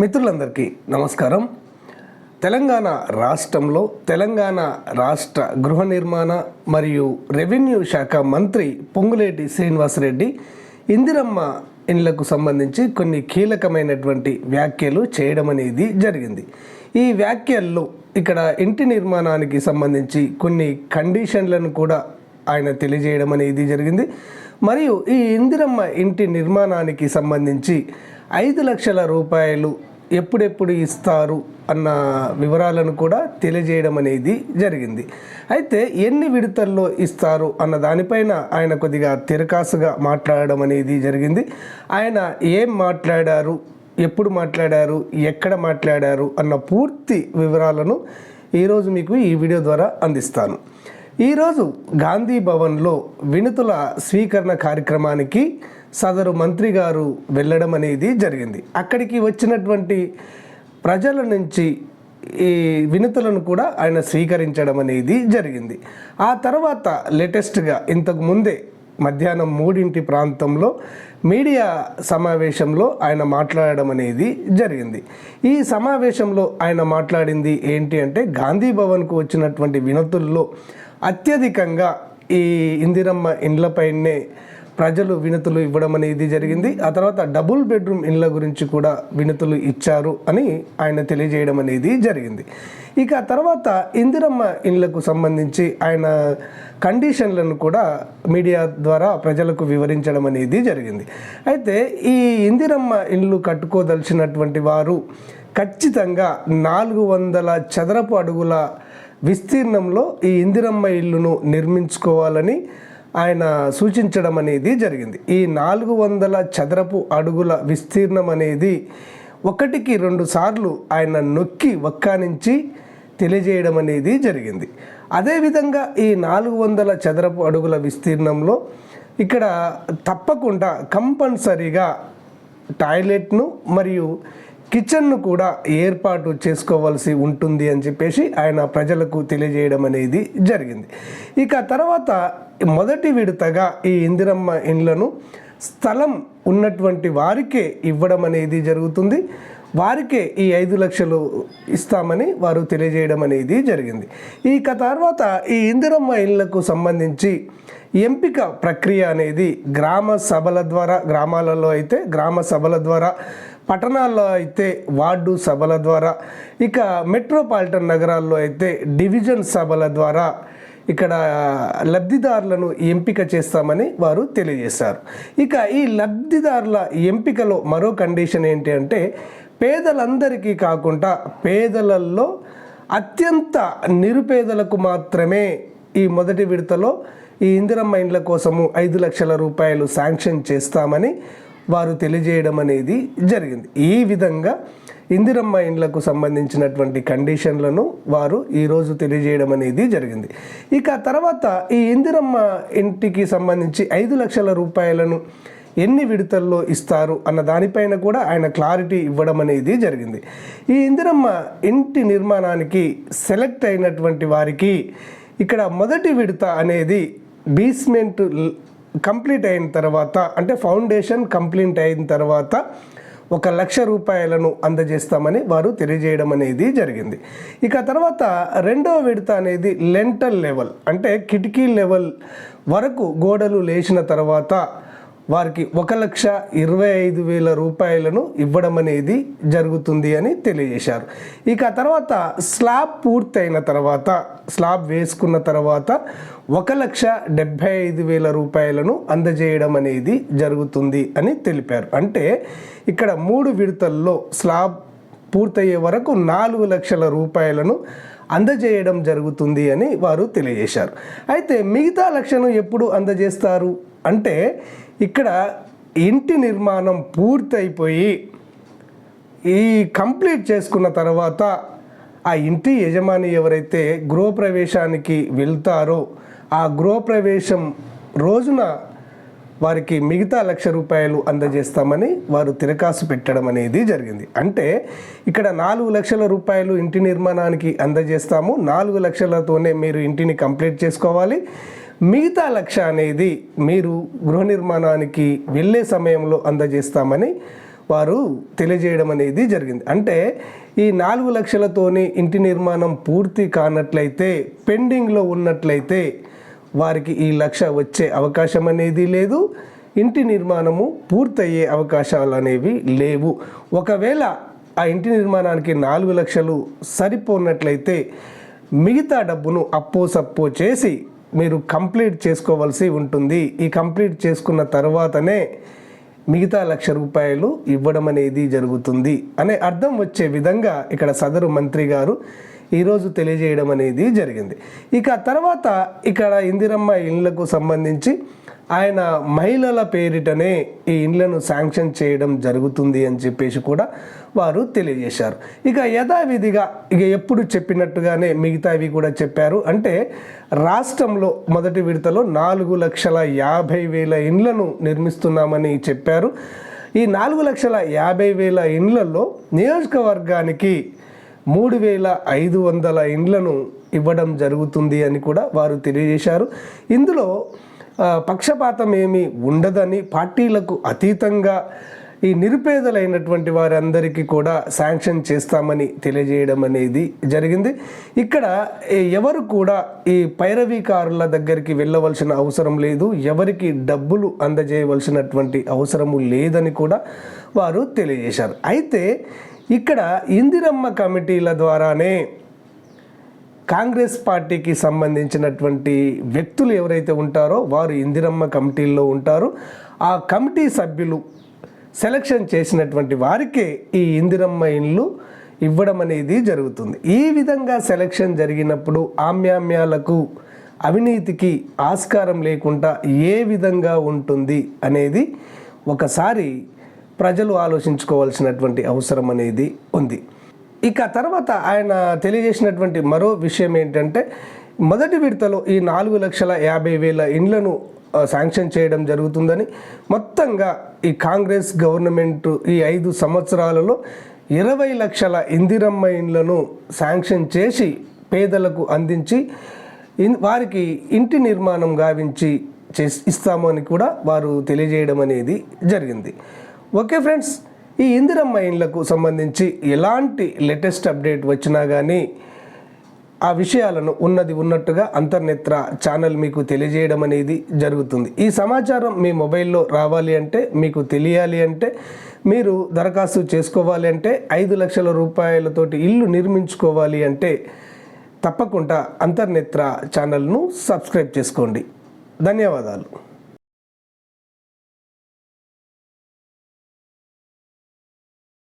మిత్రులందరికీ నమస్కారం. తెలంగాణ రాష్ట్రంలో తెలంగాణ రాష్ట్ర గృహ నిర్మాణ మరియు రెవెన్యూ శాఖ మంత్రి పొంగులేటి శ్రీనివాసరెడ్డి ఇందిరమ్మ ఇండ్లకు సంబంధించి కొన్ని కీలకమైనటువంటి వ్యాఖ్యలు చేయడం అనేది జరిగింది. ఈ వ్యాఖ్యల్లో ఇక్కడ ఇంటి నిర్మాణానికి సంబంధించి కొన్ని కండిషన్లను కూడా ఆయన తెలియజేయడం అనేది జరిగింది. మరియు ఈ ఇందిరమ్మ ఇంటి నిర్మాణానికి సంబంధించి ఐదు లక్షల రూపాయలు ఎప్పుడెప్పుడు ఇస్తారు అన్న వివరాలను కూడా తెలియజేయడం అనేది జరిగింది. అయితే ఎన్ని విడతల్లో ఇస్తారు అన్న దానిపైన ఆయన కొద్దిగా తిరకాసుగా మాట్లాడడం అనేది జరిగింది. ఆయన ఏం మాట్లాడారు ఎప్పుడు మాట్లాడారు ఎక్కడ మాట్లాడారు అన్న పూర్తి వివరాలను ఈరోజు మీకు ఈ వీడియో ద్వారా అందిస్తాను. ఈరోజు గాంధీ భవన్లో వినతుల స్వీకరణ కార్యక్రమానికి సదరు మంత్రి గారు వెళ్ళడం అనేది జరిగింది. అక్కడికి వచ్చినటువంటి ప్రజల నుంచి ఈ వినతులను కూడా ఆయన స్వీకరించడం అనేది జరిగింది. ఆ తర్వాత లేటెస్ట్గా ఇంతకు ముందే మధ్యాహ్నం మూడింటి ప్రాంతంలో మీడియా సమావేశంలో ఆయన మాట్లాడడం అనేది జరిగింది. ఈ సమావేశంలో ఆయన మాట్లాడింది ఏంటి అంటే గాంధీ భవన్కు వచ్చినటువంటి వినతుల్లో అత్యధికంగా ఈ ఇందిరమ్మ ఇండ్లపైనే ప్రజలు వినతులు ఇవ్వడం అనేది జరిగింది. ఆ తర్వాత డబుల్ బెడ్రూమ్ ఇండ్ల గురించి కూడా వినతులు ఇచ్చారు అని ఆయన తెలియజేయడం అనేది జరిగింది. ఇక ఆ తర్వాత ఇందిరమ్మ ఇండ్లకు సంబంధించి ఆయన కండిషన్లను కూడా మీడియా ద్వారా ప్రజలకు వివరించడం అనేది జరిగింది. అయితే ఈ ఇందిరమ్మ ఇండ్లు కట్టుకోదలిచినటువంటి వారు ఖచ్చితంగా నాలుగు వందల చదరపు అడుగుల విస్తీర్ణంలో ఈ ఇందిరమ్మ ఇల్లును నిర్మించుకోవాలని ఆయన సూచించడం అనేది జరిగింది. ఈ నాలుగు వందల చదరపు అడుగుల విస్తీర్ణం అనేది ఒకటికి రెండు సార్లు ఆయన నొక్కి వక్కానించి తెలియజేయడం అనేది జరిగింది. అదేవిధంగా ఈ నాలుగు వందల చదరపు అడుగుల విస్తీర్ణంలో ఇక్కడ తప్పకుండా కంపల్సరీగా టాయిలెట్ను మరియు కిచెన్ను కూడా ఏర్పాటు చేసుకోవాల్సి ఉంటుంది అని చెప్పేసి ఆయన ప్రజలకు తెలియజేయడం అనేది జరిగింది. ఇక తర్వాత మొదటి విడతగా ఈ ఇందిరమ్మ ఇండ్లను స్థలం ఉన్నటువంటి వారికే ఇవ్వడం అనేది జరుగుతుంది. వారికే ఈ ఐదు లక్షలు ఇస్తామని వారు తెలియజేయడం అనేది జరిగింది. ఇక తర్వాత ఈ ఇందిరమ్మ ఇళ్ళకు సంబంధించి ఎంపిక ప్రక్రియ అనేది గ్రామ సభల ద్వారా గ్రామాలలో అయితే గ్రామ సభల ద్వారా పట్టణాల్లో అయితే వార్డు సభల ద్వారా ఇక మెట్రోపాలిటన్ నగరాల్లో అయితే డివిజన్ సభల ద్వారా ఇక్కడ లబ్ధిదారులను ఎంపిక చేస్తామని వారు తెలియజేశారు. ఇక ఈ లబ్ధిదారుల ఎంపికలో మరో కండిషన్ ఏంటి అంటే పేదలందరికీ కాకుండా పేదలలో అత్యంత నిరుపేదలకు మాత్రమే ఈ మొదటి విడతలో ఈ ఇందిరమ్మ ఇండ్ల కోసము ఐదు లక్షల రూపాయలు శాంక్షన్ చేస్తామని వారు తెలియజేయడం అనేది జరిగింది. ఈ విధంగా ఇందిరమ్మ ఇండ్లకు సంబంధించినటువంటి కండిషన్లను వారు ఈరోజు తెలియజేయడం అనేది జరిగింది. ఇక తర్వాత ఈ ఇందిరమ్మ ఇంటికి సంబంధించి ఐదు లక్షల రూపాయలను ఎన్ని విడతల్లో ఇస్తారు అన్న దానిపైన కూడా ఆయన క్లారిటీ ఇవ్వడం అనేది జరిగింది. ఈ ఇందిరమ్మ ఇంటి నిర్మాణానికి సెలెక్ట్ అయినటువంటి వారికి ఇక్కడ మొదటి విడత అనేది బీస్మెంట్ కంప్లీట్ అయిన తర్వాత అంటే ఫౌండేషన్ కంప్లీట్ అయిన తర్వాత ఒక లక్ష రూపాయలను అందజేస్తామని వారు తెలియజేయడం అనేది జరిగింది. ఇక తర్వాత రెండవ విడత అనేది లెంటల్ లెవెల్ అంటే కిటికీ లెవెల్ వరకు గోడలు లేచిన తర్వాత వారికి ఒక లక్ష ఇరవై ఐదు వేల రూపాయలను ఇవ్వడం అనేది జరుగుతుంది అని తెలియజేశారు. ఇక తర్వాత స్లాబ్ పూర్తయిన తర్వాత స్లాబ్ వేసుకున్న తర్వాత ఒక లక్ష డెబ్భై ఐదు వేల రూపాయలను అందజేయడం అనేది జరుగుతుంది అని తెలిపారు. అంటే ఇక్కడ మూడు విడతల్లో స్లాబ్ పూర్తయ్యే వరకు నాలుగు లక్షల రూపాయలను అందజేయడం జరుగుతుంది అని వారు తెలియజేశారు. అయితే మిగతా లక్షను ఎప్పుడు అందజేస్తారు? అంటే ఇక్కడ ఇంటి నిర్మాణం పూర్తయిపోయి ఈ కంప్లీట్ చేసుకున్న తర్వాత ఆ ఇంటి యజమాని ఎవరైతే గృహప్రవేశానికి వెళ్తారో ఆ గృహప్రవేశం రోజున వారికి మిగతా లక్ష రూపాయలు అందజేస్తామని వారు తిరకాసు పెట్టడం అనేది జరిగింది. అంటే ఇక్కడ నాలుగు లక్షల రూపాయలు ఇంటి నిర్మాణానికి అందజేస్తాము. నాలుగు లక్షలతోనే మీరు ఇంటిని కంప్లీట్ చేసుకోవాలి. మిగతా లక్ష అనేది మీరు గృహ నిర్మాణానికి వెళ్ళే సమయంలో అందజేస్తామని వారు తెలియజేయడం అనేది జరిగింది. అంటే ఈ నాలుగు లక్షలతోనే ఇంటి నిర్మాణం పూర్తి కానట్లయితే పెండింగ్లో ఉన్నట్లయితే వారికి ఈ లక్ష వచ్చే అవకాశం అనేది లేదు. ఇంటి నిర్మాణము పూర్తయ్యే అవకాశాలు అనేవి లేవు. ఒకవేళ ఆ ఇంటి నిర్మాణానికి నాలుగు లక్షలు సరిపోనట్లయితే మిగతా డబ్బును అప్పో సప్పో చేసి మీరు కంప్లీట్ చేసుకోవాల్సి ఉంటుంది. ఈ కంప్లీట్ చేసుకున్న తర్వాతనే మిగతా లక్ష రూపాయలు ఇవ్వడం అనేది జరుగుతుంది అనే అర్థం వచ్చే విధంగా ఇక్కడ సదరు మంత్రి గారు ఈరోజు తెలియజేయడం అనేది జరిగింది. ఇక తర్వాత ఇక్కడ ఇందిరమ్మ ఇళ్ళకు సంబంధించి ఆయన మహిళల పేరిటనే ఈ ఇండ్లను శాంక్షన్ చేయడం జరుగుతుంది అని చెప్పేసి కూడా వారు తెలియజేశారు. ఇక యథావిధిగా ఇక ఎప్పుడు చెప్పినట్టుగానే మిగతావి కూడా చెప్పారు. అంటే రాష్ట్రంలో మొదటి విడతలో నాలుగు లక్షల యాభై వేల ఇండ్లను నిర్మిస్తున్నామని చెప్పారు. ఈ నాలుగు లక్షల యాభై వేల ఇండ్లలో నియోజకవర్గానికి మూడు వేల ఐదు వందల ఇండ్లను ఇవ్వడం జరుగుతుంది అని కూడా వారు తెలియజేశారు. ఇందులో పక్షపాతం ఏమీ ఉండదని పార్టీలకు అతీతంగా ఈ నిరుపేదలైనటువంటి వారందరికీ కూడా శాంక్షన్ చేస్తామని తెలియజేయడం అనేది జరిగింది. ఇక్కడ ఎవరు కూడా ఈ పైరవీకారుల దగ్గరికి వెళ్ళవలసిన అవసరం లేదు. ఎవరికి డబ్బులు అందజేయవలసినటువంటి అవసరము లేదని కూడా వారు తెలియజేశారు. అయితే ఇక్కడ ఇందిరమ్మ కమిటీల ద్వారానే కాంగ్రెస్ పార్టీకి సంబంధించినటువంటి వ్యక్తులు ఎవరైతే ఉంటారో వారు ఇందిరమ్మ కమిటీల్లో ఉంటారు. ఆ కమిటీ సభ్యులు సెలక్షన్ చేసినటువంటి వారికే ఈ ఇందిరమ్మ ఇండ్లు ఇవ్వడం అనేది జరుగుతుంది. ఈ విధంగా సెలక్షన్ జరిగినప్పుడు ఆమ్యామ్యాలకు అవినీతికి ఆస్కారం లేకుండా ఏ విధంగా ఉంటుంది అనేది ఒకసారి ప్రజలు ఆలోచించుకోవాల్సినటువంటి అవసరం అనేది ఉంది. ఇక తర్వాత ఆయన తెలియజేసినటువంటి మరో విషయం ఏంటంటే మొదటి విడతలో ఈ నాలుగు లక్షల యాభై వేల ఇండ్లను శాంక్షన్ చేయడం జరుగుతుందని మొత్తంగా ఈ కాంగ్రెస్ గవర్నమెంట్ ఈ ఐదు సంవత్సరాలలో ఇరవై లక్షల ఇందిరమ్మ ఇండ్లను శాంక్షన్ చేసి పేదలకు అందించి ఇన్- వారికి ఇంటి నిర్మాణం గావించి చేసి ఇస్తాము అని కూడా వారు తెలియజేయడం అనేది జరిగింది. ఓకే ఫ్రెండ్స్ ఈ ఇందిరమ్మ ఇండ్లకు సంబంధించి ఎలాంటి లేటెస్ట్ అప్డేట్ వచ్చినా కానీ ఆ విషయాలను ఉన్నది ఉన్నట్టుగా అంతర్నేత్ర ఛానల్ మీకు తెలియజేయడం అనేది జరుగుతుంది. ఈ సమాచారం మీ మొబైల్లో రావాలి అంటే మీకు తెలియాలి అంటే మీరు దరఖాస్తు చేసుకోవాలి అంటే ఐదు లక్షల రూపాయలతోటి ఇల్లు నిర్మించుకోవాలి అంటే తప్పకుండా అంతర్నేత్ర ఛానల్ను సబ్స్క్రైబ్ చేసుకోండి. ధన్యవాదాలు.